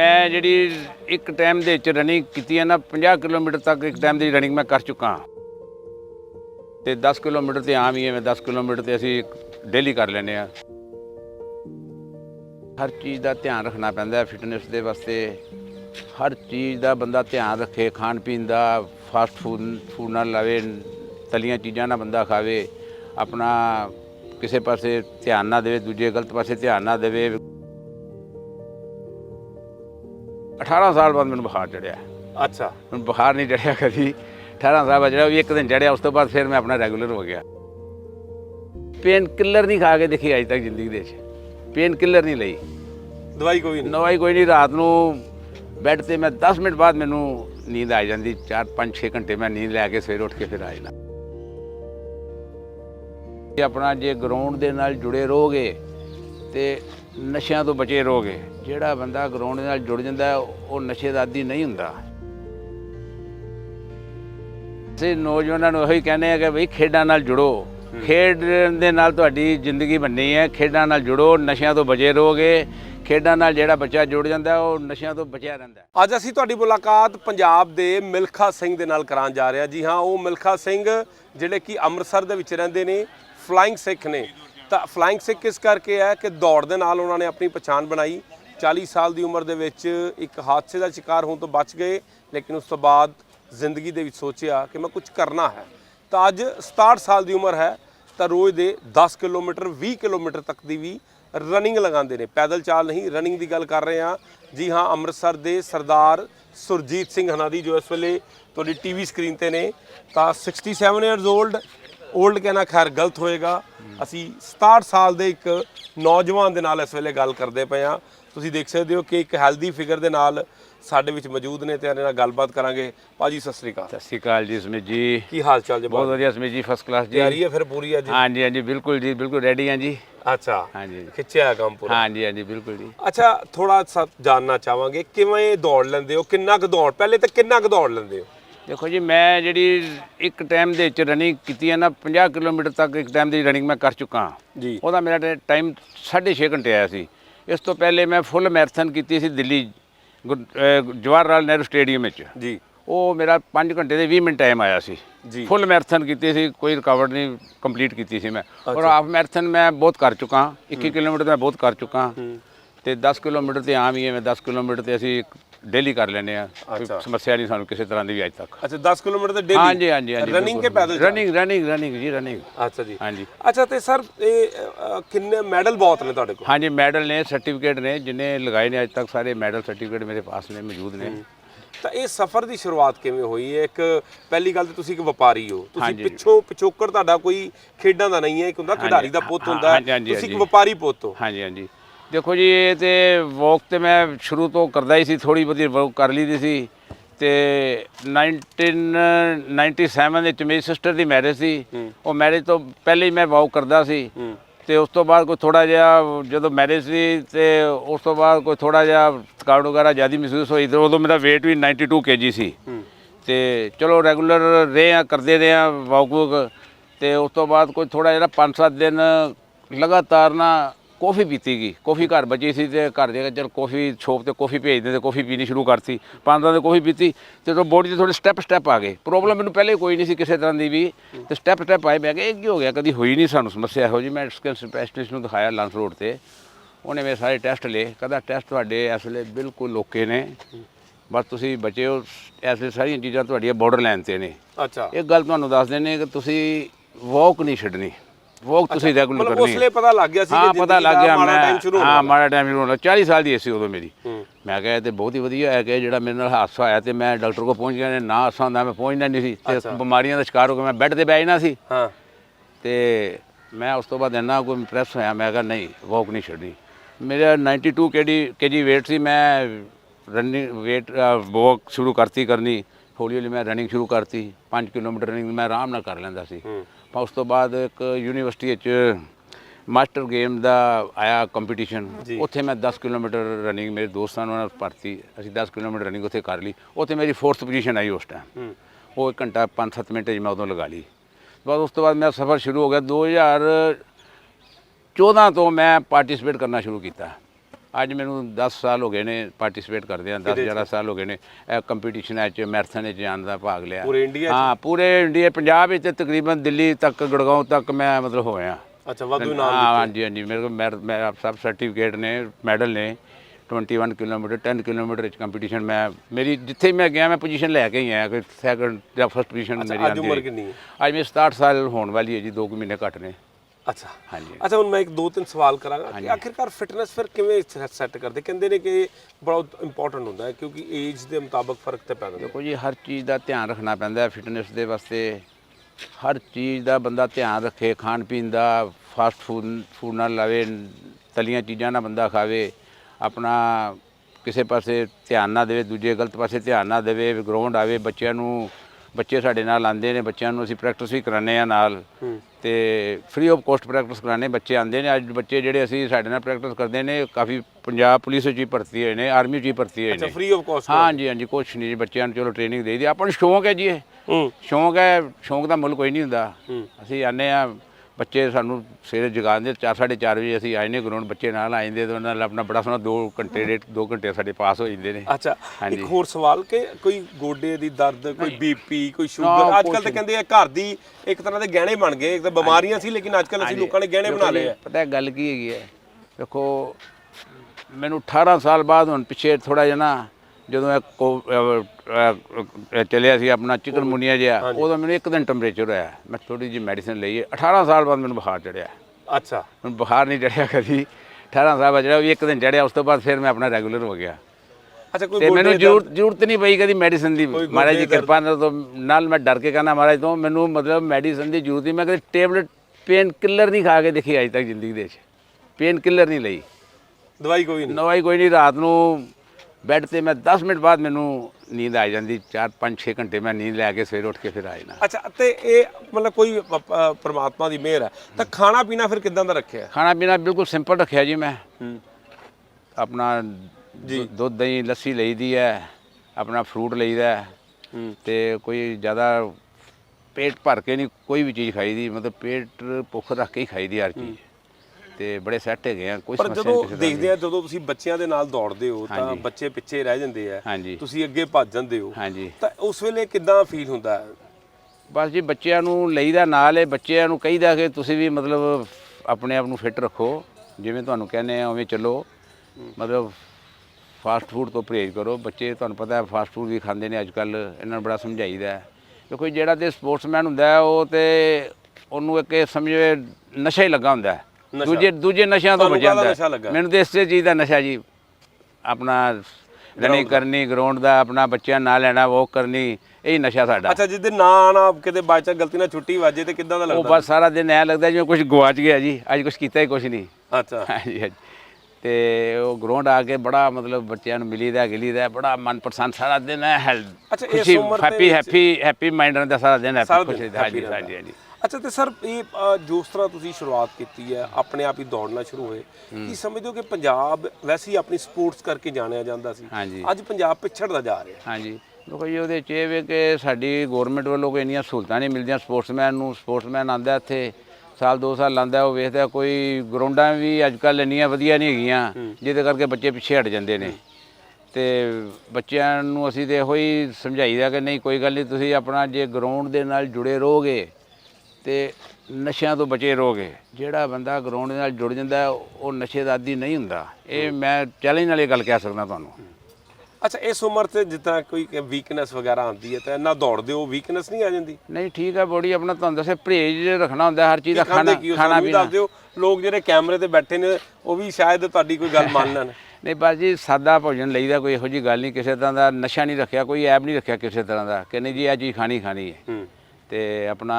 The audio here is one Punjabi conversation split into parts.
ਮੈਂ ਜਿਹੜੀ ਇੱਕ ਟਾਈਮ ਦੇ ਵਿੱਚ ਰਨਿੰਗ ਕੀਤੀ ਹੈ ਨਾ 50 ਕਿਲੋਮੀਟਰ ਤੱਕ ਇੱਕ ਟਾਈਮ ਦੀ ਰਨਿੰਗ ਮੈਂ ਕਰ ਚੁੱਕਾ ਹਾਂ। ਤੇ 10 ਕਿਲੋਮੀਟਰ ਤੇ ਆਮ ਹੀ ਹੈ ਮੈਂ 10 ਕਿਲੋਮੀਟਰ ਤੇ ਅਸੀਂ ਡੇਲੀ ਕਰ ਲੈਂਦੇ ਆ ਹਰ ਚੀਜ਼ ਦਾ ਧਿਆਨ ਰੱਖਣਾ ਪੈਂਦਾ ਹੈ ਫਿਟਨੈਸ ਦੇ ਵਾਸਤੇ। ਹਰ ਚੀਜ਼ ਦਾ ਬੰਦਾ ਧਿਆਨ ਰੱਖੇ, ਖਾਣ ਪੀਣ ਦਾ ਫਾਸਟ ਫੂਡ ਫੂਡ ਨਾ ਲਾਵੇ, ਤਲੀਆਂ ਚੀਜ਼ਾਂ ਨਾ ਬੰਦਾ ਖਾਵੇ। ਆਪਣਾ ਕਿਸੇ ਪਾਸੇ ਧਿਆਨ ਨਾ ਦੇਵੇ, ਦੂਜੇ ਗਲਤ ਪਾਸੇ ਧਿਆਨ ਨਾ ਦੇਵੇ। 18 ਸਾਲ ਬਾਅਦ ਮੈਨੂੰ ਬੁਖਾਰ ਚੜਿਆ। ਅੱਛਾ। ਹੁਣ ਬੁਖਾਰ ਨਹੀਂ ਚੜਿਆ ਕਦੀ। 18 ਸਾਲ ਬਾਅਦ ਜਿਹੜਾ ਵੀ ਇੱਕ ਦਿਨ ਚੜਿਆ ਉਸ ਤੋਂ ਬਾਅਦ ਫਿਰ ਮੈਂ ਆਪਣਾ ਰੈਗੂਲਰ ਹੋ ਗਿਆ। ਪੇਨ ਕਿਲਰ ਨਹੀਂ ਖਾ ਕੇ ਦੇਖੀ ਅਜੇ ਤੱਕ ਜ਼ਿੰਦਗੀ ਦੇ ਵਿੱਚ। ਪੇਨ ਕਿਲਰ ਨਹੀਂ ਲਈ। ਦਵਾਈ ਕੋਈ ਨਹੀਂ। ਨਵਾਈ ਕੋਈ ਨਹੀਂ ਰਾਤ ਨੂੰ ਬੈੱਡ ਤੇ ਮੈਂ 10 ਮਿੰਟ ਬਾਅਦ ਮੈਨੂੰ ਨੀਂਦ ਆ ਜਾਂਦੀ। 4 5 6 ਘੰਟੇ ਮੈਂ ਨੀਂਦ ਲੈ ਕੇ ਸਵੇਰ ਉੱਠ ਕੇ ਫਿਰ ਆ ਜਾਣਾ ਜੇ ਆਪਣਾ ਜੇ ਗਰਾਊਂਡ ਦੇ ਨਾਲ ਜੁੜੇ ਰਹੋਗੇ ਤੇ ਨਸ਼ਿਆਂ ਤੋਂ ਬਚੇ ਰਹੋਗੇ। ਜਿਹੜਾ ਬੰਦਾ ਗਰਾਊਂਡ ਨਾਲ ਜੁੜ ਜਾਂਦਾ ਉਹ ਨਸ਼ੇ ਦਾ ਆਦੀ ਨਹੀਂ ਹੁੰਦਾ। ਅਸੀਂ ਨੌਜਵਾਨਾਂ ਨੂੰ ਇਹੀ ਕਹਿੰਦੇ ਆ ਕਿ ਬਈ ਖੇਡਾਂ ਨਾਲ ਜੁੜੋ। ਖੇਡ ਦੇ ਨਾਲ ਤੁਹਾਡੀ ਜ਼ਿੰਦਗੀ ਬਣਨੀ ਹੈ। ਖੇਡਾਂ ਨਾਲ ਜੁੜੋ ਨਸ਼ਿਆਂ ਤੋਂ ਬਚੇ ਰਹੋਗੇ। ਖੇਡਾਂ ਨਾਲ ਜਿਹੜਾ ਬੱਚਾ ਜੁੜ ਜਾਂਦਾ ਉਹ ਨਸ਼ਿਆਂ ਤੋਂ ਬਚਿਆ ਰਹਿੰਦਾ। ਅੱਜ ਅਸੀਂ ਤੁਹਾਡੀ ਮੁਲਾਕਾਤ ਪੰਜਾਬ ਦੇ ਮਿਲਖਾ ਸਿੰਘ ਦੇ ਨਾਲ ਕਰਾਉਣ ਜਾ ਰਹੇ ਹਾਂ। ਜੀ ਹਾਂ ਉਹ ਮਿਲਖਾ ਸਿੰਘ ਜਿਹੜੇ ਕਿ ਅੰਮ੍ਰਿਤਸਰ ਦੇ ਵਿੱਚ ਰਹਿੰਦੇ ਨੇ ਫਲਾਈਂਗ ਸਿੱਖ ਨੇ। ਤਾਂ ਫਲਾਈਂਗ ਸਿੱਖ ਇਸ ਕਰਕੇ ਹੈ ਕਿ ਦੌੜ ਦੇ ਨਾਲ ਉਹਨਾਂ ਨੇ ਆਪਣੀ ਪਛਾਣ ਬਣਾਈ। 40 ਸਾਲ ਦੀ ਉਮਰ ਦੇ ਵਿੱਚ ਇੱਕ ਹਾਦਸੇ ਦਾ ਸ਼ਿਕਾਰ ਹੋਣ ਤੋਂ ਬਚ ਗਏ, ਲੇਕਿਨ ਉਸ ਤੋਂ ਬਾਅਦ ਜ਼ਿੰਦਗੀ ਦੇ ਵਿੱਚ ਸੋਚਿਆ ਕਿ ਮੈਂ ਕੁਝ ਕਰਨਾ ਹੈ। ਤਾਂ ਅੱਜ 67 ਸਾਲ ਦੀ ਉਮਰ ਹੈ, ਤਾਂ ਰੋਜ਼ ਦੇ 10 ਕਿਲੋਮੀਟਰ 20 ਕਿਲੋਮੀਟਰ ਤੱਕ ਦੀ ਵੀ ਰਨਿੰਗ ਲਗਾਉਂਦੇ ਨੇ। ਪੈਦਲ ਚਾਲ ਨਹੀਂ ਰਨਿੰਗ ਦੀ ਗੱਲ ਕਰ ਰਹੇ ਹਾਂ। ਜੀ ਹਾਂ, ਅੰਮ੍ਰਿਤਸਰ ਦੇ ਸਰਦਾਰ ਸੁਰਜੀਤ ਸਿੰਘ ਹਨਾਦੀ ਜੋ ਇਸ ਵੇਲੇ ਤੁਹਾਡੀ ਟੀਵੀ ਸਕਰੀਨ ਤੇ ਨੇ, ਤਾਂ 67 ਇਅਰਸ 올ਡ 올ਡ ਕਹਿਣਾ ਖੈਰ ਗਲਤ ਹੋਏਗਾ। ਅਸੀਂ 67 ਸਾਲ ਦੇ ਇੱਕ ਨੌਜਵਾਨ ਦੇ ਨਾਲ ਇਸ ਵੇਲੇ ਗੱਲ ਕਰਦੇ ਪਏ ਹਾਂ। ਤੁਸੀਂ ਦੇਖ ਸਕਦੇ ਹੋ ਕਿ ਇੱਕ ਹੈਲਦੀ ਫਿਗਰ ਦੇ ਨਾਲ ਸਾਡੇ ਵਿੱਚ ਮੌਜੂਦ ਨੇ ਤੇ ਇਹਨਾਂ ਨਾਲ ਗੱਲਬਾਤ ਕਰਾਂਗੇ। ਭਾਜੀ ਸਤਿ ਸ੍ਰੀ ਅਕਾਲ। ਸਤਿ ਸ਼੍ਰੀ ਅਕਾਲ ਜੀ ਸਮਿਤ ਜੀ। ਕੀ ਹਾਲ ਚਾਲ ਜੀ ਬਹੁਤ ਵਧੀਆ ਸਮਿਤ ਜੀ ਫਸਟ ਕਲਾਸ ਜੀ। ਤਿਆਰੀ ਹੈ ਫਿਰ ਪੂਰੀ ਅੱਜ? ਹਾਂਜੀ ਹਾਂਜੀ ਬਿਲਕੁਲ ਜੀ ਬਿਲਕੁਲ ਰੈਡੀ ਹਾਂ ਜੀ। ਅੱਛਾ ਹਾਂਜੀ। ਖਿੱਚਿਆ ਕੰਮ ਪੂਰਾ? ਹਾਂਜੀ ਹਾਂਜੀ ਬਿਲਕੁਲ ਜੀ। ਅੱਛਾ ਥੋੜਾ ਸਾ ਜਾਨਣਾ ਚਾਹਾਂਗੇ ਕਿਵੇਂ ਦੌੜ ਲੈਂਦੇ ਹੋ? ਕਿੰਨਾ ਕੁ ਦੌੜ? ਪਹਿਲੇ ਤਾਂ ਕਿੰਨਾ ਕੁ ਦੌੜ ਲੈਂਦੇ ਹੋ? ਦੇਖੋ ਜੀ ਮੈਂ ਜਿਹੜੀ ਇੱਕ ਟਾਈਮ ਦੇ ਵਿੱਚ ਰਨਿੰਗ ਕੀਤੀ ਹੈ ਨਾ 50 ਕਿਲੋਮੀਟਰ ਤੱਕ ਇੱਕ ਟਾਈਮ ਦੀ ਰਨਿੰਗ ਮੈਂ ਕਰ ਚੁੱਕਾ ਹਾਂ। ਜੀ। ਉਹਦਾ ਮੇਰਾ ਟਾਈਮ 6.5 ਘੰਟੇ ਆਇਆ ਸੀ। ਇਸ ਤੋਂ ਪਹਿਲੇ ਮੈਂ ਫੁੱਲ ਮੈਰਾਥਨ ਕੀਤੀ ਸੀ ਦਿੱਲੀ ਜਵਾਹਰ ਲਾਲ ਨਹਿਰੂ ਸਟੇਡੀਅਮ ਵਿੱਚ। ਜੀ। ਉਹ ਮੇਰਾ 5 ਘੰਟੇ ਦੇ 20 ਮਿੰਟ ਟਾਈਮ ਆਇਆ ਸੀ। ਜੀ। ਫੁੱਲ ਮੈਰਾਥਨ ਕੀਤੀ ਸੀ ਕੋਈ ਰੁਕਾਵਟ ਨਹੀਂ ਕੰਪਲੀਟ ਕੀਤੀ ਸੀ ਮੈਂ। ਔਰ ਹਾਫ ਮੈਰਾਥਨ ਮੈਂ ਬਹੁਤ ਕਰ ਚੁੱਕਾ ਹਾਂ। 21 ਕਿਲੋਮੀਟਰ ਮੈਂ ਬਹੁਤ ਕਰ ਚੁੱਕਾ ਤੇ 10 ਕਿਲੋਮੀਟਰ ਤੇ ਆਮ ਹੀ ਹੈ ਮੈਂ 10 ਕਿਲੋਮੀਟਰ ਤੇ ਅਸੀਂ ਡੇਲੀ ਕਰ ਲੈਂਦੇ ਆ। ਕੋਈ ਅੱਛਾ। ਸਮੱਸਿਆ ਨਹੀਂ ਸਾਨੂੰ ਕਿਸੇ ਤਰ੍ਹਾਂ ਦੀ ਵੀ ਅੱਜ ਤੱਕ। ਅੱਛਾ 10 ਕਿਲੋਮੀਟਰ ਤੇ ਡੇਲੀ? ਹਾਂਜੀ ਹਾਂਜੀ ਹਾਂਜੀ ਰਨਿੰਗ ਕੇ ਪੈਦਲ? ਰਨਿੰਗ ਰਨਿੰਗ ਰਨਿੰਗ ਜੀ ਰਨਿੰਗ ਅੱਛਾ ਜੀ। ਹਾਂਜੀ। ਅੱਛਾ ਤੇ ਸਰ ਇਹ ਅ, ਕਿੰਨੇ ਮੈਡਲ ਬਹੁਤ ਨੇ ਤੁਹਾਡੇ ਕੋਲ? ਹਾਂਜੀ ਮੈਡਲ ਨੇ ਸਰਟੀਫਿਕੇਟ ਨੇ ਜਿੰਨੇ ਲਗਾਏ ਨੇ ਅੱਜ ਤੱਕ ਸਾਰੇ ਮੈਡਲ ਸਰਟੀਫਿਕੇਟ ਮੇਰੇ ਪਾਸ ਨੇ ਮੌਜੂਦ ਨੇ। ਤਾਂ ਇਹ ਸਫ਼ਰ ਦੀ ਸ਼ੁਰੂਆਤ ਕਿਵੇਂ ਹੋਈ? ਹੈ ਇੱਕ ਪਹਿਲੀ ਗੱਲ ਤੇ ਤੁਸੀਂ ਇੱਕ ਵਪਾਰੀ ਹੋ। ਤੁਸੀਂ ਹਾਂਜੀ। ਪਿੱਛੋਂ ਪਿਛੋਕਰ ਤੁਹਾਡਾ ਕੋਈ ਖੇਡਾਂ ਦਾ ਨਹੀਂ ਹੈ ਇੱਕ ਹੁੰਦਾ ਖਿਡਾਰੀ ਦਾ ਪੁੱਤ ਹੁੰਦਾ ਹੈ। ਹਾਂਜੀ, ਹਾਂਜੀ, ਤੁਸੀਂ ਇੱਕ ਹਾਂਜੀ। ਵਪਾਰੀ ਪੁੱਤ ਹੋ। ਹਾਂਜੀ ਹਾਂਜੀ। ਦੇਖੋ ਜੀ ਇਹ ਤੇ ਵਾਕ ਤੇ ਮੈਂ ਸ਼ੁਰੂ ਤੋਂ ਕਰਦਾ ਹੀ ਸੀ ਥੋੜੀ ਬਹੁਤੀ ਵਾਕ ਕਰ ਲਈਦੀ ਸੀ। ਤੇ 1997 ਵਿੱਚ ਮੇਰੀ ਸਿਸਟਰ ਦੀ ਮੈਰਿਜ ਸੀ। ਉਹ ਮੈਰਿਜ ਤੋਂ ਪਹਿਲੇ ਹੀ ਮੈਂ ਵਾਕ ਕਰਦਾ ਸੀ। ਤੇ ਉਸ ਤੋਂ ਬਾਅਦ ਕੋਈ ਥੋੜਾ ਜਿਹਾ ਜਦੋਂ ਮੈਰਿਜ ਸੀ ਤੇ ਉਸ ਤੋਂ ਬਾਅਦ ਕੋਈ ਥੋੜਾ ਜਿਹਾ ਥਕਾਵਟ ਵਗੈਰਾ ਜ਼ਿਆਦਾ ਮਹਿਸੂਸ ਹੋਈ ਤੇ ਉਦੋਂ ਮੇਰਾ weight ਵੀ 92 kg ਸੀ। ਤੇ ਚਲੋ ਰੈਗੂਲਰ ਰਹੇ ਆ ਕਰਦੇ ਰਹੇ ਆ ਵਾਕ ਵੂਕ। ਤੇ ਉਸ ਤੋਂ ਬਾਅਦ ਕੋਈ ਥੋੜਾ ਜਿਹਾ 5-7 ਦਿਨ ਲਗਾਤਾਰ ਨਾ ਕੌਫੀ ਪੀਤੀ ਗਈ ਕੌਫੀ ਘਰ ਬਚੀ ਸੀ ਤੇ ਘਰ ਦੇ ਚਲ ਕੌਫੀ ਸ਼ੋਪ ਤੇ ਕੌਫੀ ਭੇਜਦੇ ਤੇ ਕੌਫੀ ਪੀਣੀ ਸ਼ੁਰੂ ਕਰਤੀ ਪੰਜ ਦਿਨ ਕੌਫੀ ਪੀਤੀ ਤੇ ਉਹ ਬੋਡੀ ਤੇ ਥੋੜੇ ਸਟੈਪ ਸਟੈਪ ਆ ਗਏ। ਪ੍ਰੋਬਲਮ ਮੈਨੂੰ ਪਹਿਲੇ ਕੋਈ ਨਹੀਂ ਸੀ ਕਿਸੇ ਤਰ੍ਹਾਂ ਦੀ ਵੀ ਤੇ ਸਟੈਪ ਸਟੈਪ ਆਏ ਮੈਂ ਕਿਹਾ ਇਹ ਕੀ ਹੋ ਗਿਆ ਕਦੀ ਹੋਈ ਨਹੀਂ ਸਾਨੂੰ ਸਮੱਸਿਆ ਇਹੋ ਜੀ ਮੈਂ ਸਕਿਨ ਸਪੈਸ਼ਲਿਸਟ ਨੂੰ ਦਿਖਾਇਆ ਲਾਂਸ ਰੋਡ ਤੇ ਉਹਨੇ ਮੇਰੇ ਸਾਰੇ ਟੈਸਟ ਲਏ ਕਹਿੰਦਾ ਟੈਸਟ ਤੁਹਾਡੇ ਇਸ ਵੇਲੇ ਬਿਲਕੁਲ ਓਕੇ ਨੇ ਬਸ ਤੁਸੀਂ ਬਚੇ ਹੋ ਵੇਲੇ ਸਾਰੀਆਂ ਚੀਜ਼ਾਂ ਤੁਹਾਡੀਆਂ ਬਾਰਡਰ ਲਾਈਨ ਤੇ ਨੇ। ਅੱਛਾ। ਇੱਕ ਗੱਲ ਤੁਹਾਨੂੰ ਦੱਸ ਦਿੰਦੇ ਕਿ ਤੁਸੀਂ ਵਾਕ ਨਹੀਂ ਛੱਡਣੀ। ਵਾਕ ਤੁਸੀਂ ਰੈਗੂਲਰ ਕਰਨੀ ਉਸ ਲਈ ਪਤਾ ਲੱਗ ਗਿਆ ਸੀ ਹਾਂ ਕਿ ਪਤਾ ਲੱਗ ਗਿਆ ਮੈਂ ਟਾਈਮ ਸ਼ੁਰੂ ਹਾਂ ਮਾੜਾ ਟਾਈਮ ਸ਼ੁਰੂ ਹੋਣਾ। 40 ਸਾਲ ਦੀ ਸੀ ਉਦੋਂ ਮੇਰੀ। ਹੂੰ। ਮੈਂ ਕਿਹਾ ਤੇ ਬਹੁਤ ਹੀ ਵਧੀਆ ਹੈ ਕਿ ਜਿਹੜਾ ਮੇਰੇ ਨਾਲ ਹਾਦਸਾ ਹੋਇਆ ਤੇ ਮੈਂ ਡਾਕਟਰ ਕੋਲ ਪਹੁੰਚ ਗਿਆ ਨਾ ਹਾਦਸਾ ਹੁੰਦਾ ਮੈਂ ਪਹੁੰਚਦਾ ਨਹੀਂ ਸੀ। ਤੇ ਬਿਮਾਰੀਆਂ ਦਾ ਸ਼ਿਕਾਰ ਹੋ ਗਿਆ ਮੈਂ ਬੈੱਡ ਤੇ ਬੈ ਜਾਣਾ ਸੀ। ਹਾਂ। ਤੇ ਮੈਂ ਉਸ ਤੋਂ ਬਾਅਦ ਇੰਨਾ ਕੋਈ ਇੰਪ੍ਰੈਸ ਹੋਇਆ ਮੈਂ ਕਿਹਾ ਨਹੀਂ ਵਾਕ ਨਹੀਂ ਛੱਡਣੀ। ਮੇਰਾ 92 ਕੇਜੀ ਕੇਜੀ weight ਸੀ ਮੈਂ ਰਨਿੰਗ weight ਵਾਕ ਸ਼ੁਰੂ ਕਰਤੀ ਕਰਨੀ। ਹੌਲੀ ਹੌਲੀ ਮੈਂ ਰਨਿੰਗ ਸ਼ੁਰੂ ਕਰਤੀ। 5 ਕਿਲੋਮੀਟਰ ਰਨਿੰਗ ਮੈਂ ਆਰਾਮ ਨਾਲ ਕਰ ਲੈਂਦਾ ਸੀ। ਉਸ ਤੋਂ ਬਾਅਦ ਇੱਕ ਯੂਨੀਵਰਸਿਟੀ ਵਿੱਚ ਮਾਸਟਰ ਗੇਮ ਦਾ ਆਇਆ ਕੰਪੀਟੀਸ਼ਨ ਉੱਥੇ ਮੈਂ 10 ਕਿਲੋਮੀਟਰ ਰਨਿੰਗ ਮੇਰੇ ਦੋਸਤਾਂ ਨਾਲ ਭਰਤੀ। ਅਸੀਂ 10 ਕਿਲੋਮੀਟਰ ਰਨਿੰਗ ਉੱਥੇ ਕਰ ਲਈ। ਉੱਥੇ ਮੇਰੀ 4th ਪੋਜੀਸ਼ਨ ਆਈ ਉਸ ਟਾਈਮ ਉਹ ਇੱਕ ਘੰਟਾ 5-7 ਮਿੰਟ 'ਚ ਮੈਂ ਉਦੋਂ ਲਗਾ ਲਈ। ਬਾਅਦ ਉਸ ਤੋਂ ਬਾਅਦ ਮੇਰਾ ਸਫ਼ਰ ਸ਼ੁਰੂ ਹੋ ਗਿਆ। 2014 ਤੋਂ ਮੈਂ ਪਾਰਟਿਸਿਪੇਟ ਕਰਨਾ ਸ਼ੁਰੂ ਕੀਤਾ। ਅੱਜ ਮੈਨੂੰ 10 ਸਾਲ ਹੋ ਗਏ ਨੇ ਪਾਰਟਿਸਿਪੇਟ ਕਰਦੇ ਆ 10 11 ਸਾਲ ਹੋ ਗਏ ਨੇ ਇਹ ਕੰਪੀਟੀਸ਼ਨ ਵਿੱਚ ਮੈਰਾਥਨ ਵਿੱਚ ਜਾਣ ਦਾ ਭਾਗ ਲਿਆ। ਪੂਰੇ ਇੰਡੀਆ 'ਚ? ਹਾਂ ਪੂਰੇ ਇੰਡੀਆ ਪੰਜਾਬ ਵਿੱਚ ਤਕਰੀਬਨ ਦਿੱਲੀ ਤੱਕ ਗੁੜਗਾਉਂ ਤੱਕ ਮੈਂ ਮਤਲਬ ਹੋਇਆ। ਅੱਛਾ ਵਾਧੂ ਹਾਂ ਨਾਮ ਹਾਂਜੀ ਹਾਂਜੀ ਮੇਰੇ ਕੋਲ ਮੇਰਾ ਸਭ ਸਰਟੀਫਿਕੇਟ ਨੇ ਮੈਡਲ ਨੇ 21 ਕਿਲੋਮੀਟਰ 10 ਕਿਲੋਮੀਟਰ ਵਿੱਚ ਕੰਪੀਟੀਸ਼ਨ ਮੈਂ ਮੇਰੀ ਜਿੱਥੇ ਮੈਂ ਗਿਆ ਮੈਂ ਪੋਜੀਸ਼ਨ ਲੈ ਕੇ ਹੀ ਆਇਆ ਕੋਈ ਸੈਕੰਡ ਜਾਂ ਫਸਟ ਪੋਜੀਸ਼ਨ ਮੇਰੀ ਅੱਜ ਆਉਂਦੀ ਉਮਰ ਹੈ। ਕਿੰਨੀ ਹੈ? ਅੱਜ ਮੇਰੀ 67 ਸਾਲ ਹੋਣ ਵਾਲੀ ਹੈ ਜੀ 2 ਮਹੀਨੇ ਘੱਟ ਨੇ। ਅੱਛਾ। ਹਾਂਜੀ। ਅੱਛਾ ਹੁਣ ਮੈਂ ਇੱਕ ਦੋ ਤਿੰਨ ਸਵਾਲ ਕਰਾਂਗਾ ਕਿ ਆਖਿਰਕਾਰ ਫਿਟਨੈਸ ਫਿਰ ਕਿਵੇਂ ਸੈੱਟ ਕਰਦੇ? ਕਹਿੰਦੇ ਨੇ ਕਿ ਬਹੁਤ ਇੰਪੋਰਟੈਂਟ ਹੁੰਦਾ ਹੈ ਕਿਉਂਕਿ ਏਜ ਦੇ ਮੁਤਾਬਕ ਫ਼ਰਕ ਤੇ ਪੈਂਦਾ। ਦੇਖੋ ਜੀ ਹਰ ਚੀਜ਼ ਦਾ ਧਿਆਨ ਰੱਖਣਾ ਪੈਂਦਾ ਹੈ ਫਿਟਨੈਸ ਦੇ ਵਾਸਤੇ। ਹਰ ਚੀਜ਼ ਦਾ ਬੰਦਾ ਧਿਆਨ ਰੱਖੇ ਖਾਣ ਪੀਣ ਦਾ ਫਾਸਟ ਫੂਡ ਫੂਡ ਨਾਲ ਲਾਵੇ ਤਲੀਆਂ ਚੀਜ਼ਾਂ ਨਾ ਬੰਦਾ ਖਾਵੇ ਆਪਣਾ ਕਿਸੇ ਪਾਸੇ ਧਿਆਨ ਨਾ ਦੇਵੇ ਦੂਜੇ ਗਲਤ ਪਾਸੇ ਧਿਆਨ ਨਾ ਦੇਵੇ ਗਰਾਊਂਡ ਆਵੇ ਬੱਚਿਆਂ ਨੂੰ ਬੱਚੇ ਸਾਡੇ ਨਾਲ ਆਉਂਦੇ ਨੇ ਬੱਚਿਆਂ ਨੂੰ ਅਸੀਂ ਪ੍ਰੈਕਟਿਸ ਵੀ ਕਰਾਉਂਦੇ ਆ ਨਾਲ। ਤੇ ਫ੍ਰੀ ਆਫ ਕੋਸਟ ਪ੍ਰੈਕਟਿਸ ਕਰਾਉਂਦੇ ਬੱਚੇ ਆਉਂਦੇ ਨੇ ਅੱਜ ਬੱਚੇ ਜਿਹੜੇ ਅਸੀਂ ਸਾਡੇ ਨਾਲ ਪ੍ਰੈਕਟਿਸ ਕਰਦੇ ਨੇ ਕਾਫੀ ਪੰਜਾਬ ਪੁਲਿਸ ਵਿੱਚ ਹੀ ਭਰਤੀ ਹੋਏ ਨੇ ਆਰਮੀ ਵਿੱਚ ਹੀ ਭਰਤੀ ਹੋਏ ਅੱਛਾ ਨੇ। ਫ੍ਰੀ ਆਫ ਕਾਸਟ ਹਾਂਜੀ ਹਾਂਜੀ ਕੁਛ ਨਹੀਂ ਜੀ ਬੱਚਿਆਂ ਨੂੰ ਚਲੋ ਟ੍ਰੇਨਿੰਗ ਦੇਈ ਦੀ ਆਪਾਂ ਨੂੰ ਸ਼ੌਂਕ ਹੈ ਜੀ ਇਹ। ਹੂੰ। ਸ਼ੌਂਕ ਹੈ ਸ਼ੌਂਕ ਦਾ ਮੁੱਲ ਕੋਈ ਨਹੀਂ ਹੁੰਦਾ। ਅਸੀਂ ਆਨੇ ਆ ਬੱਚੇ ਸਾਨੂੰ ਸਵੇਰੇ ਜਗਾਉਂਦੇ 4:30 ਵਜੇ ਅਸੀਂ ਆਏ ਨੇ ਗਰਾਊਂਡ ਬੱਚੇ ਨਾਲ ਆ ਜਾਂਦੇ ਤੇ ਉਹਨਾਂ ਨਾਲ ਆਪਣਾ ਬੜਾ ਸੋਹਣਾ 2 ਘੰਟੇ ਡੇਢ 2 ਘੰਟੇ ਸਾਡੇ ਪਾਸ ਹੋ ਜਾਂਦੇ ਨੇ। ਅੱਛਾ ਹਾਂਜੀ। ਇੱਕ ਹੋਰ ਸਵਾਲ ਕਿ ਕੋਈ ਗੋਡੇ ਦੀ ਦਰਦ ਕੋਈ ਬੀਪੀ ਕੋਈ ਨਾ, ਸ਼ੂਗਰ ਅੱਜ ਕੱਲ ਕੁਛ ਤਾਂ ਕਹਿੰਦੇ ਆ ਘਰ ਦੀ ਇੱਕ ਤਰ੍ਹਾਂ ਦੇ ਗਹਿਣੇ ਬਣ ਗਏ ਇੱਕ ਤਾਂ ਬਿਮਾਰੀਆਂ ਸੀ ਲੇਕਿਨ ਅੱਜ ਕੱਲ ਅਸੀਂ ਲੋਕਾਂ ਨੇ ਗਹਿਣੇ ਬਣਾ ਲਏ ਆ। ਪਤਾ ਹੈ ਗੱਲ ਕੀ ਹੈਗੀ ਹੈ? ਦੇਖੋ ਮੈਨੂੰ 18 ਸਾਲ ਬਾਅਦ ਹੁਣ ਪਿੱਛੇ ਥੋੜਾ ਜਿਹਾ ਨਾ ਜਦੋਂ ਇਹ ਕੋ- ਅਹ, ਅਹ, ਅਹ, ਚੱਲਿਆ ਸੀ ਆਪਣਾ ਚਿਕਨ ਮੁਨੀਆ ਜਿਹਾ ਉਦੋਂ ਮੈਨੂੰ ਇੱਕ ਦਿਨ ਟੈਂਪਰੇਚਰ ਹੋਇਆ। ਮੈਂ ਥੋੜੀ ਜਿਹੀ ਮੈਡੀਸਿਨ ਲਈ। ਹੈ 18 ਸਾਲ ਬਾਅਦ ਮੈਨੂੰ ਬੁਖਾਰ ਚੜਿਆ ਅੱਛਾ। ਹੁਣ ਬੁਖਾਰ ਨਹੀਂ ਚੜਿਆ ਕਦੀ। 18 ਸਾਲ ਬਾਅਦ ਜਿਹੜਾ ਵੀ ਇੱਕ ਦਿਨ ਚੜਿਆ ਉਸ ਤੋਂ ਬਾਅਦ ਫਿਰ ਮੈਂ ਆਪਣਾ ਰੈਗੂਲਰ ਹੋ ਗਿਆ। ਅੱਛਾ ਕੋਈ ਤੇ ਗੋਡੇ ਮੈਨੂੰ ਦੀ ਜ਼ਰੂਰਤ ਜ਼ਰੂਰਤ ਨਹੀਂ ਪਈ ਕਦੀ ਮੈਡੀਸਿਨ ਦੀ। ਮਹਾਰਾਜ ਦੀ ਕਿਰਪਾ ਨਾਲ ਤੋਂ ਨਾਲ ਮੈਂ ਡਰ ਕੇ ਕਹਿੰਦਾ ਮਹਾਰਾਜ ਤੋਂ ਮੈਨੂੰ ਮਤਲਬ ਮੈਡੀਸਿਨ ਦੀ ਜ਼ਰੂਰਤ ਨਹੀਂ। ਮੈਂ ਕਦੇ ਟੇਬਲੇਟ ਪੇਨ ਕਿਲਰ ਨਹੀਂ ਖਾ ਕੇ ਦੇਖੀ ਅਜੇ ਤੱਕ ਜ਼ਿੰਦਗੀ ਦੇ ਵਿੱਚ। ਪੇਨ ਕਿਲਰ ਨਹੀਂ ਲਈ। ਦਵਾਈ ਕੋਈ ਨਹੀਂ। ਦਵਾਈ ਕੋਈ ਨਹੀਂ ਰਾਤ ਨੂੰ ਬੈੱਡ ਤੇ ਮੈਂ 10 ਮਿੰਟ ਬਾਅਦ ਮੈਨੂੰ ਨੀਂਦ ਆ ਜਾਂਦੀ 4 5 6 ਘੰਟੇ ਮੈਂ ਨੀਂਦ ਲੈ ਕੇ ਸਵੇਰ ਉੱਠ ਕੇ ਫਿਰ ਆ ਜਾਣਾ। ਅੱਛਾ ਤੇ ਇਹ ਮਤਲਬ ਕੋਈ ਪ੍ਰਮਾਤਮਾ ਦੀ ਮਿਹਰ ਹੈ। ਤਾਂ ਖਾਣਾ ਪੀਣਾ ਫਿਰ ਕਿਦਾਂ ਦਾ ਰੱਖਿਆ? ਖਾਣਾ ਪੀਣਾ ਬਿਲਕੁਲ ਸਿੰਪਲ ਰੱਖਿਆ ਜੀ ਮੈਂ। ਆਪਣਾ ਦੁ- ਦੁੱਧ ਦਹੀਂ ਲੱਸੀ ਲਈਦੀ ਹੈ ਆਪਣਾ ਫਰੂਟ ਲਈਦਾ ਹੈ। ਹੂੰ। ਤੇ ਕੋਈ ਜ਼ਿਆਦਾ ਪੇਟ ਭਰ ਕੇ ਨਹੀਂ ਕੋਈ ਵੀ ਚੀਜ਼ ਖਾਈਦੀ ਮਤਲਬ ਪੇਟ ਭੁੱਖ ਰੱਖ ਕੇ ਹੀ ਖਾਈਦੀ ਹਰ ਚੀਜ਼। ਤੇ ਬੜੇ ਸੈੱਟ ਹੈਗੇ ਆ ਕੋਈ ਪਰ ਸਮੱਸਿਆ ਜਦੋਂ ਨਹੀਂ ਕਿਸੇ ਤਰ੍ਹਾਂ ਦੇਖਦੇ ਆ ਜਦੋਂ ਤੁਸੀਂ ਬੱਚਿਆਂ ਦੇ ਨਾਲ ਦੌੜਦੇ ਹੋ ਤਾਂ ਹਾਂਜੀ। ਬੱਚੇ ਪਿੱਛੇ ਰਹਿ ਜਾਂਦੇ ਆ। ਹਾਂਜੀ। ਤੁਸੀਂ ਅੱਗੇ ਭੱਜ ਜਾਂਦੇ ਹੋ। ਹਾਂਜੀ। ਤਾਂ ਉਸ ਵੇਲੇ ਕਿਦਾਂ ਫੀਲ ਹੁੰਦਾ? ਹੈ ਬਸ ਜੀ ਬੱਚਿਆਂ ਨੂੰ ਲਈਦਾ ਨਾਲ ਹੈ ਬੱਚਿਆਂ ਨੂੰ ਕਹੀਦਾ ਕਿ ਤੁਸੀਂ ਵੀ ਮਤਲਬ ਆਪਣੇ ਆਪ ਨੂੰ ਫਿੱਟ ਰੱਖੋ। ਜਿਵੇਂ ਤੁਹਾਨੂੰ ਕਹਿੰਦੇ ਆ ਉਵੇਂ ਚੱਲੋ। ਮਤਲਬ ਫਾਸਟ ਫੂਡ ਤੋਂ ਪਰਹੇਜ਼ ਕਰੋ। ਬੱਚੇ ਤੁਹਾਨੂੰ ਪਤਾ ਹੈ ਫਾਸਟ ਫੂਡ ਵੀ ਖਾਂਦੇ ਨੇ ਅੱਜ ਕੱਲ ਇਹਨਾਂ ਨੂੰ ਬੜਾ ਸਮਝਾਈਦਾ ਹੈ। ਕਿਉਂਕਿ ਜਿਹੜਾ ਤੇ ਸਪੋਰਟਸਮੈਨ ਹੁੰਦਾ ਹੈ ਉਹ ਤੇ ਉਹਨੂੰ ਇੱਕ ਇਹ ਸਮਝੇ ਨਸ਼ਾ ਹੀ ਲੱਗਾ ਹੁੰਦਾ ਹੈ। ਦੂਜੇ ਦੂਜੇ ਨਸ਼ਿਆਂ ਤੋਂ ਲੱਗਾ? ਹੈ। ਮੈਨੂੰ ਤੇ ਇਸੇ ਚੀਜ਼ ਦਾ ਨਸ਼ਾ ਜੀ ਆਪਣਾ ਰਨਿੰਗ ਕਰਨੀ ਗਰਾਊਂਡ ਦਾ ਆਪਣਾ ਬੱਚਿਆਂ ਨਾਲ ਲੈਣਾ ਵਾਕ ਕਰਨੀ ਇਹ ਨਸ਼ਾ ਸਾਡਾ। ਅੱਛਾ ਜਿੱਦੇ ਨਾ ਆਣਾ ਕਿਤੇ ਬਾਅਦ ਚ ਗਲਤੀ ਨਾਲ ਛੁੱਟੀ ਵਾਜੇ ਤੇ ਕਿਦਾਂ ਦਾ ਉਹ ਲੱਗਦਾ? ਬਸ ਸਾਰਾ ਦਿਨ ਐ ਲੱਗਦਾ ਜਿਵੇਂ ਕੁਝ ਗਵਾਚ ਗਿਆ ਜੀ ਅੱਜ ਕੁਝ ਕੀਤਾ ਹੀ ਕੁਝ ਨਹੀਂ। ਅੱਛਾ। ਹਾਂਜੀ ਹਾਂਜੀ ਤੇ ਉਹ ਗਰਾਊਂਡ ਆ ਕੇ ਬੜਾ ਮਤਲਬ ਬੱਚਿਆਂ ਨੂੰ ਮਿਲੀਦਾ ਗਿਲੀਦਾ ਬੜਾ ਮਨਪਸੰਦ ਸਾਰਾ ਦਿਨ ਹੈ ਅੱਛਾ, ਇਸ ਉਮਰ ਦੇ ਹੈਪੀ ਹੈਪੀ ਹੈਪੀ ਮਾਈਂਡ ਰਹਿੰਦਾ ਸਾਰਾ ਦਿਨ ਹੈਪੀ ਖੁਸ਼ੀ ਰਹਿੰਦਾ। ਹਾਂਜੀ ਹਾਂਜੀ ਅੱਛਾ ਤੇ ਸਰ ਇਹ ਅ, ਜਿਸ ਤਰ੍ਹਾਂ ਤੁਸੀਂ ਸ਼ੁਰੂਆਤ ਕੀਤੀ ਹੈ ਆਪਣੇ ਆਪ ਹੀ ਦੌੜਨਾ ਸ਼ੁਰੂ ਹੋਏ ਕੀ ਸਮਝਦੇ ਹੋ ਕਿ ਪੰਜਾਬ ਵੈਸੇ ਹੀ ਆਪਣੀ ਸਪੋਰਟਸ ਕਰਕੇ ਜਾਣਿਆ ਜਾਂਦਾ ਸੀ? ਹਾਂਜੀ। ਅੱਜ ਪੰਜਾਬ ਪਿਛੜਦਾ ਜਾ ਰਿਹਾ। ਹਾਂਜੀ। ਦੇਖੋ ਜੀ ਉਹਦੇ ਚ ਇਹ ਵੇ ਕਿ ਸਾਡੀ ਗਵਰਨਮੈਂਟ ਵੱਲੋਂ ਕੋਈ ਇੰਨੀਆਂ ਸਹੂਲਤਾਂ ਨਹੀਂ ਮਿਲਦੀਆਂ। ਸਪੋਰਟਸਮੈਨ ਨੂੰ ਸਪੋਰਟਸਮੈਨ ਆਂਦਾ ਇੱਥੇ ਸਾਲ ਦੋ ਸਾਲ ਲਾਂਦਾ ਉਹ ਵੇਖਦਾ ਕੋਈ ਗਰਾਊਂਡਾਂ ਵੀ ਅੱਜ ਕੱਲ ਇੰਨੀਆਂ ਵਧੀਆ ਨਹੀਂ ਹੈਗੀਆਂ ਜਿਹਦੇ ਕਰਕੇ ਬੱਚੇ ਪਿੱਛੇ ਹਟ ਜਾਂਦੇ ਨੇ। ਤੇ ਬੱਚਿਆਂ ਨੂੰ ਅਸੀਂ ਤੇ ਇਹੋ ਹੀ ਸਮਝਾਈਦਾ ਕਿ ਨਹੀਂ ਕੋਈ ਗੱਲ ਨਹੀਂ ਤੁਸੀਂ ਆਪਣਾ ਜੇ ਗਰਾਊਂਡ ਦੇ ਨਾਲ ਜੁੜੇ ਰਹੋਗੇ ਤੇ ਨਸ਼ਿਆਂ ਤੋਂ ਬਚੇ ਰਹੋਗੇ ਜਿਹੜਾ ਬੰਦਾ ਗਰਾਊਂਡ ਨਾਲ ਜੁੜ ਜਾਂਦਾ ਉਹ ਨਸ਼ੇ ਦਾ ਆਦੀ ਨਹੀਂ ਹੁੰਦਾ। ਇਹ ਮੈਂ ਚੈਲੰਜ ਨਾਲ ਇਹ ਗੱਲ ਕਹਿ ਸਕਦਾ ਤੁਹਾਨੂੰ। ਅੱਛਾ ਇਸ ਉਮਰ ਤੇ ਜਿੱਦਾਂ ਕੋਈ ਵੀਕਨੈਸ ਵਗੈਰਾ ਆਉਂਦੀ ਹੈ ਤਾਂ ਇੰਨਾ ਦੌੜਦੇ ਹੋ ਵੀਕਨੈਸ ਨਹੀਂ ਆ ਜਾਂਦੀ? ਨਹੀਂ ਠੀਕ ਹੈ ਬੋਡੀ ਆਪਣਾ ਤੁਹਾਨੂੰ ਦੱਸਿਆ ਪਰਹੇਜ਼ ਰੱਖਣਾ ਹੁੰਦਾ ਹਰ ਚੀਜ਼ ਦਾ ਖਾਣਾ ਖਾਣਾ ਵੀ ਦੱਸ ਦਿਓ ਲੋਕ ਜਿਹੜੇ ਕੈਮਰੇ ਤੇ ਬੈਠੇ ਨੇ ਉਹ ਵੀ ਸ਼ਾਇਦ ਤੁਹਾਡੀ ਕੋਈ ਗੱਲ ਮੰਨ ਲੈਣ। ਨਹੀਂ ਬਸ ਜੀ ਸਾਦਾ ਭੋਜਨ ਲਈਦਾ ਕੋਈ ਇਹੋ ਜੀ ਗੱਲ ਨਹੀਂ ਕਿਸੇ ਤਰ੍ਹਾਂ ਦਾ ਨਸ਼ਾ ਨਹੀਂ ਰੱਖਿਆ ਕੋਈ ਐਬ ਨਹੀਂ ਰੱਖਿਆ ਕਿਸੇ ਤਰ੍ਹਾਂ ਦਾ ਕਿ ਨਹੀਂ ਜੀ ਇਹ ਚੀਜ਼ ਖਾਣੀ ਖਾਣੀ ਹੂੰ। ਤੇ ਆਪਣਾ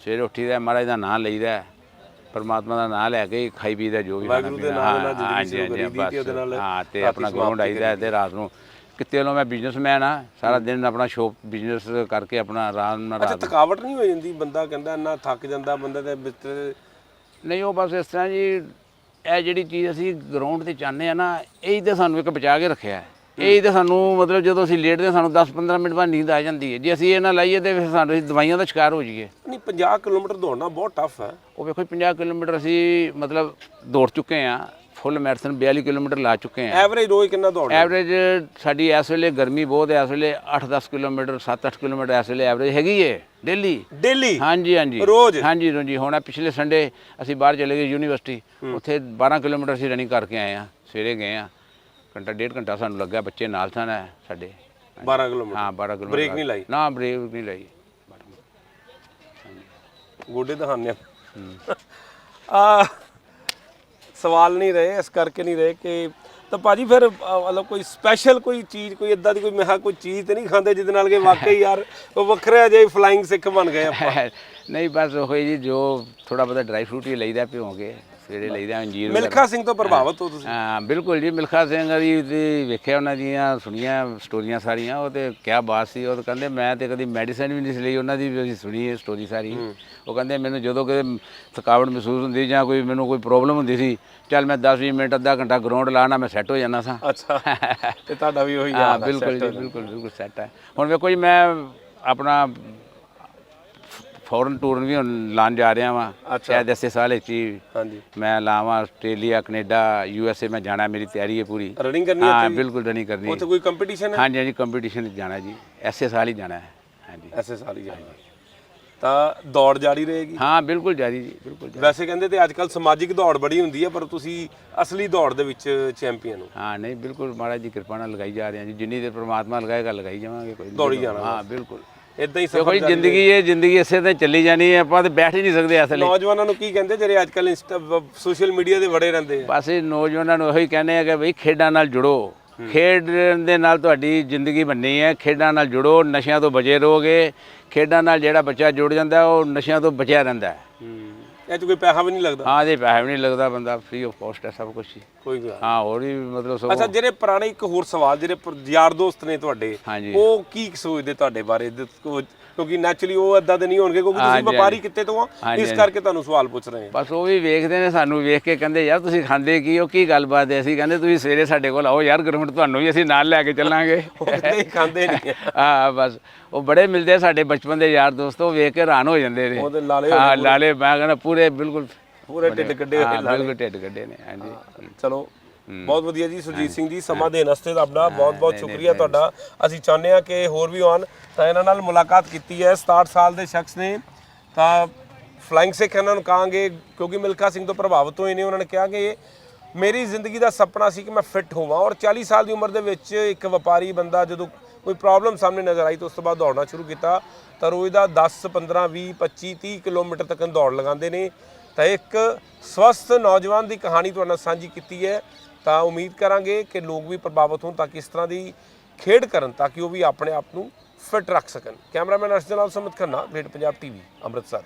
ਸਵੇਰੇ ਉੱਠੀਦਾ ਮਹਾਰਾਜ ਦਾ ਨਾਮ ਲਈਦਾ ਪਰਮਾਤਮਾ ਦਾ ਨਾਮ ਲੈ ਕੇ ਖਾਈ ਪੀਦਾ ਜੋ ਵੀ ਵਾਹਿਗੁਰੂ ਦੇ ਨਾਮ ਨਾਲ ਹਾਂਜੀ ਹਾਂਜੀ ਤੇ ਬਸ। ਹਾਂ ਤੇ ਆਪਣਾ ਗਰਾਊਂਡ ਆਈਦਾ ਤੇ ਰਾਤ ਨੂੰ ਕਿਤੇ ਵੱਲੋਂ ਮੈਂ ਬਿਜ਼ਨਸਮੈਨ ਆ ਸਾਰਾ ਦਿਨ ਆਪਣਾ ਸ਼ੋਪ ਬਿਜ਼ਨਸ ਕਰਕੇ ਆਪਣਾ ਆਰਾਮ ਨਾਲ ਅੱਛਾ ਥਕਾਵਟ ਨਹੀਂ ਹੋ ਜਾਂਦੀ? ਬੰਦਾ ਕਹਿੰਦਾ ਇੰਨਾ ਥੱਕ ਜਾਂਦਾ ਬੰਦੇ ਦੇ ਬਿਸਤਰੇ ਨਹੀਂ ਉਹ ਬਸ ਇਸ ਤਰ੍ਹਾਂ ਜੀ ਇਹ ਜਿਹੜੀ ਚੀਜ਼ ਅਸੀਂ ਗਰਾਊਂਡ ਤੇ ਚਾਹੁੰਦੇ ਆ ਨਾ ਇਹ ਤੇ ਸਾਨੂੰ ਇੱਕ ਬਚਾ ਕੇ ਰੱਖਿਆ ਹੈ। ਇਹ ਤੇ ਸਾਨੂੰ ਮਤਲਬ ਜਦੋਂ ਅਸੀਂ ਲੇਟਦੇ ਹਾਂ, ਸਾਨੂੰ 10-15 ਮਿੰਟ ਬਾਅਦ ਨੀਂਦ ਆ ਜਾਂਦੀ ਹੈ। ਜੇ ਅਸੀਂ ਇਹ ਨਾ ਲਾਈਏ ਤੇ ਫਿਰ ਸਾਨੂੰ ਅਸੀਂ ਦਵਾਈਆਂ ਦਾ ਸ਼ਿਕਾਰ ਹੋ ਜਾਈਏ। ਨਹੀਂ 50 ਕਿਲੋਮੀਟਰ ਦੌੜਨਾ ਬਹੁਤ ਟਫ ਹੈ। ਉਹ ਵੇਖੋ 50 ਕਿਲੋਮੀਟਰ ਅਸੀਂ ਮਤਲਬ ਦੌੜ ਚੁੱਕੇ ਆ ਫੁੱਲ ਮੈਰਾਥਨ 42 ਕਿਲੋਮੀਟਰ ਲਾ ਚੁੱਕੇ ਹਾਂ। ਐਵਰੇਜ ਰੋਜ਼ ਕਿੰਨਾ ਦੌੜਦੇ ਐਵਰੇਜ ਸਾਡੀ ਇਸ ਵੇਲੇ ਗਰਮੀ ਬਹੁਤ ਹੈ ਇਸ ਵੇਲੇ 8-10 ਕਿਲੋਮੀਟਰ 7-8 ਕਿਲੋਮੀਟਰ ਇਸ ਵੇਲੇ ਐਵਰੇਜ ਹੈਗੀ ਏ ਡੇਲੀ ਡੇਲੀ ਹਾਂਜੀ ਹਾਂਜੀ। ਰੋਜ਼? ਹਾਂਜੀ ਹਾਂਜੀ। ਹੁਣ ਆਹ ਪਿਛਲੇ ਸੰਡੇ ਅਸੀਂ ਬਾਹਰ ਚਲੇ ਗਏ ਯੂਨੀਵਰਸਿਟੀ ਉੱਥੇ 12 ਕਿਲੋਮੀਟਰ ਅਸੀਂ ਰਨਿੰਗ ਕਰਕੇ ਆਏ ਆ ਸਵੇਰੇ ਗਏ ਆ ਘੰਟਾ ਡੇਢ ਘੰਟਾ ਸਾਨੂੰ ਲੱਗਾ ਬੱਚੇ ਨਾਲ ਸਨ ਸਾਡੇ। 12 ਕਿਲੋਮੀਟਰ। ਹਾਂ 12 ਕਿਲੋਮੀਟਰ ਬ੍ਰੇਕ ਨਹੀਂ ਲਾਈ? ਨਾ ਬ੍ਰੇਕ ਨਹੀਂ ਲਾਈ। ਗੋਡੇ ਦਿਖਾਉਂਦੇ ਆ। ਸਵਾਲ ਨਹੀਂ ਰਹੇ ਇਸ ਕਰਕੇ ਨਹੀਂ ਰਹੇ ਕਿ ਤਾਂ ਭਾਜੀ ਫਿਰ ਮਤਲਬ ਕੋਈ ਸਪੈਸ਼ਲ ਕੋਈ ਚੀਜ਼ ਕੋਈ ਇਦਾਂ ਦੀ ਕੋਈ ਮੈਂ ਕਿਹਾ ਕੋਈ ਚੀਜ਼ ਤੇ ਨਹੀਂ ਖਾਂਦੇ ਜਿਹਦੇ ਨਾਲ ਕਿ ਵਾਕਈ ਯਾਰ ਉਹ ਵੱਖਰਾ ਜਿਹਾ ਫਲਾਈਂਗ ਸਿੱਖ ਬਣ ਗਏ ਆਪਾਂ। ਨਹੀਂ ਬਸ ਹੋਈ ਜੀ ਜੋ ਥੋੜਾ ਬਹੁਤਾ ਡਰਾਈ ਫਰੂਟ ਹੀ ਲਈਦਾ ਭਿਉਂ ਕੇ ਸਵੇਰੇ ਲਈਦਾ ਅੰਜੀਰ ਵਗੈਰਾ। ਮਿਲਖਾ ਸਿੰਘ ਤੋਂ ਪ੍ਰਭਾਵਿਤ ਹੋ ਤੁਸੀਂ? ਹਾਂ ਬਿਲਕੁਲ ਜੀ ਮਿਲਖਾ ਸਿੰਘ ਦੀ ਤੇ ਵੇਖਿਆ ਉਹਨਾਂ ਦੀਆਂ ਸੁਣੀਆਂ ਸਟੋਰੀਆਂ ਸਾਰੀਆਂ ਉਹ ਤੇ ਕਿਆ ਬਾਤ ਸੀ ਉਹ ਤਾਂ ਕਹਿੰਦੇ ਮੈਂ ਤੇ ਕਦੀ ਮੈਡੀਸਨ ਵੀ ਨਹੀਂ ਸੀ ਲਈ ਉਹਨਾਂ ਦੀ ਵੀ ਅਸੀਂ ਸੁਣੀ ਹੈ ਸਟੋਰੀ ਸਾਰੀ। ਉਹ ਕਹਿੰਦੇ ਮੈਨੂੰ ਜਦੋਂ ਕਦੇ ਥਕਾਵਟ ਮਹਿਸੂਸ ਹੁੰਦੀ ਜਾਂ ਕੋਈ ਮੈਨੂੰ ਕੋਈ ਪ੍ਰੋਬਲਮ ਹੁੰਦੀ ਸੀ ਚੱਲ ਮੈਂ 10-20 ਮਿੰਟ ਅੱਧਾ ਘੰਟਾ ਗਰਾਊਂਡ ਲਾਣਾ ਮੈਂ ਸੈੱਟ ਹੋ ਜਾਂਦਾ ਸਾਂ। ਅੱਛਾ। ਤੇ ਤੁਹਾਡਾ ਵੀ ਉਹੀ ਹਾਂ ਯਾਦ ਆ ਬਿਲਕੁਲ ਜੀ ਬਿਲਕੁਲ ਬਿਲਕੁਲ ਸੈੱਟ ਹੈ ਹੁਣ ਵੇਖੋ ਜੀ ਮੈਂ ਆਪਣਾ ਫੋਰਨ ਟੂਰ ਵੀ ਲਾਣ ਜਾ ਰਿਹਾ ਵਾਂ। ਸ਼ਾਇਦ ਇਸੇ ਸਾਲ ਵਿੱਚ ਹੀ ਹਾਂਜੀ। ਮੈਂ ਲਾਵਾਂ Australia Canada U S A ਮੈਂ ਜਾਣਾ ਮੇਰੀ ਤਿਆਰੀ ਹੈ ਪੂਰੀ। ਰਨਿੰਗ ਕਰਨੀ ਹੈ ਹਾਂ ਬਿਲਕੁਲ ਰਨਿੰਗ ਕਰਨੀ ਹੈ। ਉੱਥੇ ਕੋਈ ਕੰਪੀਟੀਸ਼ਨ ਹੈ? ਹਾਂਜੀ ਹਾਂਜੀ ਕੰਪੀਟੀਸ਼ਨ ਵਿੱਚ ਜਾਣਾ ਜੀ। ਐਸੇ ਸਾਲ ਹੀ ਜਾਣਾ ਹੈ। ਹਾਂਜੀ। ਐਸੇ ਸਾਰੀ ਜਾਣਾ। ਤਾਂ ਦੌੜ ਜਾਰੀ ਰਹੇਗੀ? ਹਾਂ ਬਿਲਕੁਲ ਜਾਰੀ ਜੀ ਬਿਲਕੁਲ। ਵੈਸੇ ਕਹਿੰਦੇ ਤੇ ਅੱਜ ਕੱਲ ਸਮਾਜਿਕ ਦੌੜ ਬੜੀ ਹੁੰਦੀ ਹੈ ਪਰ ਤੁਸੀਂ ਅਸਲੀ ਦੌੜ ਦੇ ਵਿੱਚ ਚੈਂਪੀਅਨ ਹੋ। ਹਾਂ ਨਹੀਂ ਬਿਲਕੁਲ ਮਹਾਰਾਜ ਦੀ ਕਿਰਪਾ ਨਾਲ ਲਗਾਈ ਜਾ ਰਹੇ ਹਾਂ ਜੀ। ਜਿੰਨੀ ਦੇਰ ਪ੍ਰਮਾਤਮਾ ਲਗਾਏਗਾ ਲਗਾਈ ਜਾਵਾਂਗੇ ਕੋਈ। ਦੌੜੀ ਜਾਣਾ ਹਾਂ ਬਿਲਕੁਲ। ਇਦਾਂ ਹੀ ਦੇਖੋ ਸਫਰ ਜੀ ਜ਼ਿੰਦਗੀ ਇਹ ਜ਼ਿੰਦਗੀ ਇਸੇ ਤੇ ਚੱਲੀ ਜਾਣੀ ਹੈ ਆਪਾਂ ਤੇ ਬੈਠ ਹੀ ਨਹੀਂ ਸਕਦੇ ਅਸਲ। ਨੌਜਵਾਨਾਂ ਨੂੰ ਕੀ ਕਹਿੰਦੇ ਜਿਹੜੇ ਅੱਜ ਕੱਲ ਇੰਸਟਾ ਸੋਸ਼ਲ ਮੀਡੀਆ ਤੇ ਵੜੇ ਰਹਿੰਦੇ ਆ? ਬਸ ਇਹ ਨੌਜਵਾਨਾਂ ਨੂੰ ਇਹੀ ਕਹਿੰਦੇ ਆ ਕਿ ਬਈ ਖੇਡਾਂ ਨਾਲ ਜੁੜੋ। ਖੇਡ ਦੇ ਨਾਲ ਤੁਹਾਡੀ ਜ਼ਿੰਦਗੀ ਬੰਨੀ ਹੈ। ਖੇਡਾਂ ਨਾਲ ਜੁੜੋ ਨਸ਼ਿਆਂ ਤੋਂ ਬਚੇ ਰਹੋਗੇ। ਖੇਡਾਂ ਨਾਲ ਜਿਹੜਾ ਬੱਚਾ ਜੁੜ ਜਾਂਦਾ ਉਹ ਨਸ਼ਿਆਂ ਤੋਂ ਬਚਿਆ ਰਹਿੰਦਾ ਹੈ। ਇਹ ਚ ਕੋਈ ਪੈਸਾ ਵੀ ਨਹੀਂ ਲੱਗਦਾ? ਹਾਂ ਦੇ ਪੈਸੇ ਵੀ ਨਹੀਂ ਲੱਗਦਾ ਬੰਦਾ ਫ੍ਰੀ ਆਫ ਕਾਸਟ ਹੈ ਸਭ ਕੁਝ ਹੀ। ਕੋਈ ਗੱਲ ਹਾਂ ਹੋਰ ਵੀ ਮਤਲਬ ਸਭ ਅੱਛਾ ਜਿਹੜੇ ਪੁਰਾਣੇ ਇੱਕ ਹੋਰ ਸਵਾਲ ਜਿਹੜੇ ਯਾਰ ਦੋਸਤ ਨੇ ਤੁਹਾਡੇ ਹਾਂਜੀ। ਉਹ ਕੀ ਸੋਚਦੇ ਤੁਹਾਡੇ ਬਾਰੇ? ਦ- ਕਿਉਂਕਿ ਨੈਚੁਰਲੀ ਉਹ ਇਦਾਂ ਦੇ ਨਹੀਂ ਹੋਣਗੇ ਕਿਉਂਕਿ ਤੁਸੀਂ ਵਪਾਰੀ ਕਿੱਤੇ ਤੋਂ ਆ ਇਸ ਕਰਕੇ ਤੁਹਾਨੂੰ ਸਵਾਲ ਪੁੱਛ ਰਹੇ ਹਾਂ। ਬਸ ਉਹ ਵੀ ਵੇਖਦੇ ਨੇ ਸਾਨੂੰ ਵੇਖ ਕੇ ਕਹਿੰਦੇ ਯਾਰ ਤੁਸੀਂ ਖਾਂਦੇ ਕੀ ਹੋ? ਕੀ ਗੱਲਬਾਤ ਹੈ? ਅਸੀਂ ਕਹਿੰਦੇ ਤੁਸੀਂ ਸਵੇਰੇ ਸਾਡੇ ਕੋਲ ਆਓ ਯਾਰ ਗਰਾਊਂਡ ਤੁਹਾਨੂੰ ਵੀ ਅਸੀਂ ਨਾਲ ਲੈ ਕੇ ਚੱਲਾਂਗੇ। ਉਹ ਕਿਤੇ ਹੀ ਖਾਂਦੇ ਨਹੀਂ ਆ। ਹਾਂ ਬਸ। ਉਹ ਬੜੇ ਮਿਲਦੇ ਸਾਡੇ ਬਚਪਨ ਦੇ ਯਾਰ ਦੋਸਤ ਉਹ ਵੇਖ ਕੇ ਹੈਰਾਨ ਹੋ ਜਾਂਦੇ ਨੇ। ਉਹਦੇ ਲਾਲੇ ਹਾਂ ਲਾਲੇ ਮੈਂ ਕਹਿੰਦਾ ਪੂਰੇ ਬਿਲਕੁਲ ਪੂਰੇ ਢਿੱਡ ਕੱਢੇ ਹਾਂ ਬਿਲਕੁਲ ਢਿੱਡ ਕੱਢੇ ਨੇ ਹਾਂਜੀ। ਚਲੋ। ਬਹੁਤ ਵਧੀਆ ਜੀ ਸੁਰਜੀਤ ਸਿੰਘ ਜੀ ਸਮਾਂ ਦੇਣ ਵਾਸਤੇ ਆਪਣਾ ਬਹੁਤ ਬਹੁਤ ਸ਼ੁਕਰੀਆ ਤੁਹਾਡਾ। ਅਸੀਂ ਚਾਹੁੰਦੇ ਹਾਂ ਕਿ ਹੋਰ ਵੀ ਆਉਣ। ਤਾਂ ਇਹਨਾਂ ਨਾਲ ਮੁਲਾਕਾਤ ਕੀਤੀ ਹੈ। 67 ਸਾਲ ਦੇ ਸ਼ਖਸ ਨੇ। ਤਾਂ ਫਲਾਈਂਗ ਸਿੱਖ ਇਹਨਾਂ ਨੂੰ ਕਹਾਂਗੇ ਕਿਉਂਕਿ ਮਿਲਖਾ ਸਿੰਘ ਤੋਂ ਪ੍ਰਭਾਵਿਤ ਹੋਏ ਨੇ। ਉਹਨਾਂ ਨੇ ਕਿਹਾ ਕਿ ਮੇਰੀ ਜ਼ਿੰਦਗੀ ਦਾ ਸੁਪਨਾ ਸੀ ਕਿ ਮੈਂ ਫਿੱਟ ਹੋਵਾਂ ਔਰ 40 ਸਾਲ ਦੀ ਉਮਰ ਦੇ ਵਿੱਚ ਇੱਕ ਵਪਾਰੀ ਬੰਦਾ ਜਦੋਂ ਕੋਈ ਪ੍ਰੋਬਲਮ ਸਾਹਮਣੇ ਨਜ਼ਰ ਆਈ ਤਾਂ ਉਸ ਤੋਂ ਬਾਅਦ ਦੌੜਨਾ ਸ਼ੁਰੂ ਕੀਤਾ। ਤਾਂ ਰੋਜ਼ ਦਾ 10 15 20 25 30 ਕਿਲੋਮੀਟਰ ਤੱਕ ਦੌੜ ਲਗਾਉਂਦੇ ਨੇ। ਤਾਂ ਇੱਕ ਸਵਸਥ ਨੌਜਵਾਨ ਦੀ ਕਹਾਣੀ ਤੁਹਾਡੇ ਨਾਲ ਸਾਂਝੀ ਕੀਤੀ ਹੈ। ਤਾਂ ਉਮੀਦ ਕਰਾਂਗੇ ਕਿ ਲੋਕ ਵੀ ਪ੍ਰਭਾਵਿਤ ਹੋਣ ਤਾਂ ਕਿ ਇਸ ਤਰ੍ਹਾਂ ਦੀ ਖੇਡ ਕਰਨ ਤਾਂ ਕਿ ਉਹ ਵੀ ਆਪਣੇ ਆਪ ਨੂੰ ਫਿਟ ਰੱਖ ਸਕਣ। ਕੈਮਰਾਮੈਨ ਅਰਸ਼ ਦੇ ਨਾਲ ਸਮਤ ਖੰਨਾ ਗ੍ਰੇਟ ਪੰਜਾਬ ਟੀਵੀ ਅੰਮ੍ਰਿਤਸਰ।